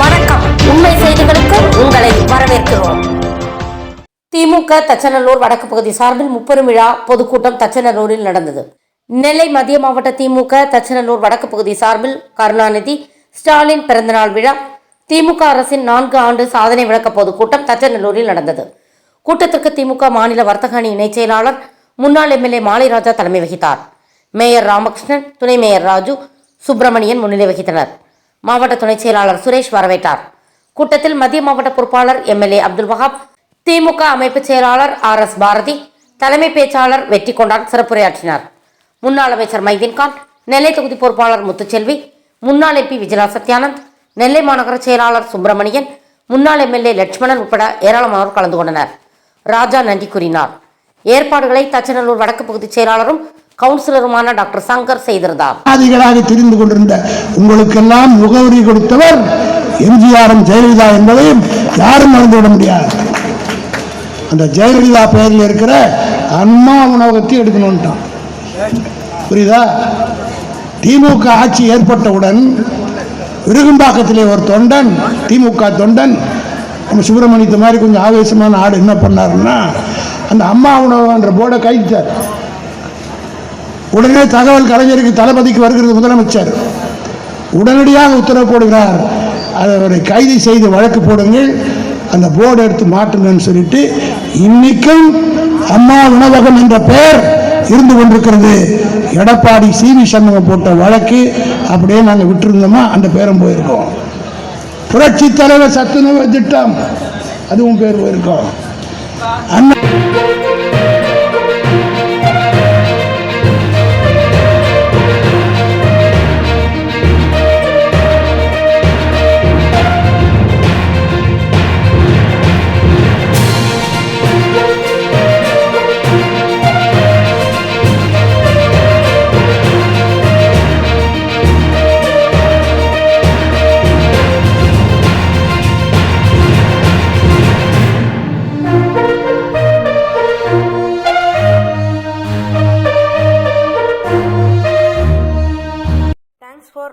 வணக்கம். உண்மை செய்திகளுக்கு உங்களை வரவேற்கிறோம். திமுக தச்சநல்லூர் வடக்கு பகுதி சார்பில் முப்பெரும் விழா பொதுக்கூட்டம் தச்சநல்லூரில் நடந்தது. நெல்லை மத்திய மாவட்ட திமுக தச்சநல்லூர் வடக்கு பகுதி சார்பில் கருணாநிதி ஸ்டாலின் பிறந்தநாள் விழா திமுக அரசின் நான்கு ஆண்டு சாதனை விளக்க பொதுக்கூட்டம் தச்சநல்லூரில் நடந்தது. கூட்டத்திற்கு திமுக மாநில வர்த்தக அணி இணைச் செயலாளர் முன்னாள் எம்எல்ஏ மாலைராஜா தலைமை வகித்தார். மேயர் ராமகிருஷ்ணன் துணை மேயர் ராஜு சுப்பிரமணியன் முன்னிலை வகித்தனர். மாவட்ட துணைச் செயலாளர் சுரேஷ் வரவேற்றார். கூட்டத்தில் மத்திய மாவட்ட பொறுப்பாளர் எம்எல்ஏ அப்துல் வஹாப் திமுக அமைப்பு செயலாளர் ஆர் எஸ் பாரதி தலைமை பேச்சாளர் வெற்றி கொண்டான் சிறப்புரையாற்றினார். முன்னாள் அமைச்சர் மைதீன்கான் நெல்லை தொகுதி பொறுப்பாளர் முத்துச்செல்வி முன்னாள் எம்பி விஜயலா சத்யானந்த் நெல்லை மாநகர செயலாளர் சுப்பிரமணியன் முன்னாள் எம்எல்ஏ லட்சுமணன் உட்பட ஏராளமானோர் கலந்து கொண்டனர். ராஜா நன்றி கூறினார். ஏற்பாடுகளை தச்சநல்லூர் வடக்கு பகுதி செயலாளரும் கவுன்சிலருமான டாக்டர் சங்கர் செய்திருந்தார். ஆதிகளாக தெரிந்து கொண்டிருந்த உங்களுக்கெல்லாம் முகவரி கொடுத்தவர் எம்ஜிஆரும் ஜெயலலிதா என்பதையும் யாரும் மறந்துவிட முடியாது. அந்த ஜெயலலிதா பெயரில் இருக்கிற அம்மா உணவகத்தை எடுக்கணும்ட்டான் புரியுதா? திமுக ஆட்சி ஏற்பட்டவுடன் விருகம்பாக்கத்திலே ஒரு தொண்டன் திமுக தொண்டன் நம்ம சுப்பிரமணியத்தை மாதிரி கொஞ்சம் ஆவேசமான ஆடு என்ன பண்ணாருன்னா அந்த அம்மா உணவகன்ற போர்டை கைத்தார் உடனே தகவல் கலைஞருக்கு தளபதிக்கு வருகிறது முதலமைச்சர். உடனடியாக உத்தரவு போடுகிறார். அவரை கைது செய்து வழக்கு போடுங்கள். அந்த போர்டு எடுத்து மாட்டுங்கன்னு சொல்லிட்டு இன்னைக்கும் அம்மா உணவகம் என்ற பெயர் இருந்து கொண்டிருக்கிறது. எடப்பாடி சி வி சண்முகம் போட்ட வழக்கு அப்படியே நாங்கள் விட்டுருந்தோமா அந்த பேரும் போயிருக்கோம். புரட்சி தலைவர் சத்துணவு திட்டம் அதுவும் பேர் போயிருக்கோம். அண்ணா